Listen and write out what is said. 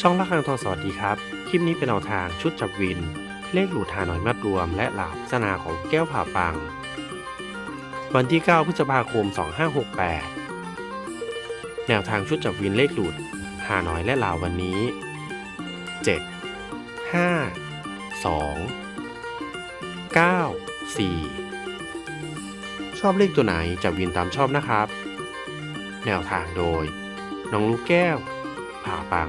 ช่องละคังทองสวัสดีครับ คลิปนี้เป็นแนวทางชุดจับวิน เลขหลุดหาหน่อยมัดรวม และหลาบสนาของแก้วผ่าปัง วันที่ 9 พฤษภาคม 2568 แนวทางชุดจับวินเลขหลุดหาหน่อยและหลาววันนี้ 7 5 2 9 4ชอบเลขตัวไหนจับวินตามชอบนะครับ แนวทางโดย น้องลูกแก้ว ผ่าปัง